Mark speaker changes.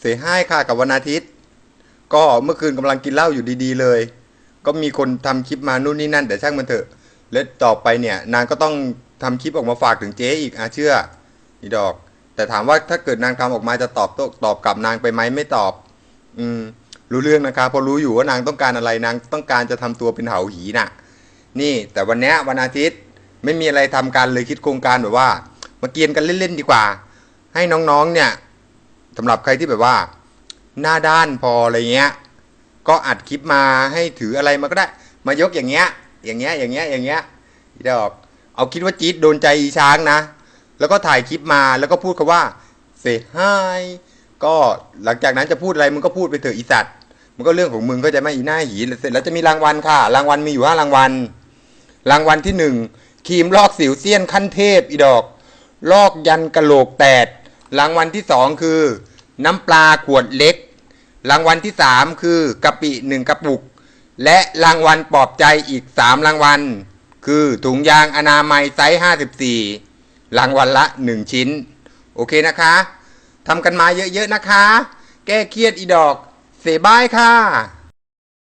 Speaker 1: เสียให้ค่ะกับวันอาทิตย์ ก็เมื่อคืนกำลังกินเหล้าอยู่ดีๆเลย ก็มีคนทำคลิปมานู่นนี่นั่น แต่ช่างมันเถอะ และต่อไปเนี่ย นางก็ต้องทำคลิปออกมาฝากถึงเจ๊อีกอาเชื่ออีดอก แต่ถามว่าถ้าเกิดนางทำออกมาจะตอบโต้ตอบกลับนางไปไหมไม่ตอบ อืม รู้เรื่องนะคะเพราะรู้อยู่ว่านางต้องการอะไรนางต้องการจะทำตัวเป็นเหาหีน่ะ นี่ แต่วันนี้วันอาทิตย์ไม่มีอะไรทำกันเลยคิดโครงการแบบว่า มาเกียนกันเล่นๆดีกว่า ให้น้องๆเนี่ย สำหรับใครที่แบบว่า หน้าด้านพออะไรเงี้ย ก็อัดคลิปมาให้ถืออะไรมาก็ได้ มายกอย่างเงี้ย อย่างเงี้ยอย่างเงี้ยอย่างเงี้ยอีดอก เอาคิดว่าจี๊ดโดนใจอีช้างนะ แล้วก็ถ่ายคลิปมาแล้วก็พูดคำว่าเซฮายก็หลังจากนั้นจะพูดอะไรมึงก็พูดไปเถอะอีสัตว์มันก็เรื่องของมึงก็จะไม่อีหน้าหีเสร็จแล้วจะมีรางวัลค่ะ รางวัลมีอยู่ห้ารางวัล รางวัลที่หนึ่งครีมลอกสิวเซียนขั้นเทพอีดอก ลอกยันกะโหลกแตด รางวัลที่สองคือ น้ำปลาขวดเล็ก รางวัลที่สามคือกะปิหนึ่งกระปุก และรางวัลปลอบใจอีกสามรางวัล คือถุงยางอนามัยไซส์ห้าสิบสี่รางวัลละหนึ่งชิ้น โอเคนะคะทำกันมาเยอะๆนะคะ แก้เครียดอีดอก เสบายค่ะ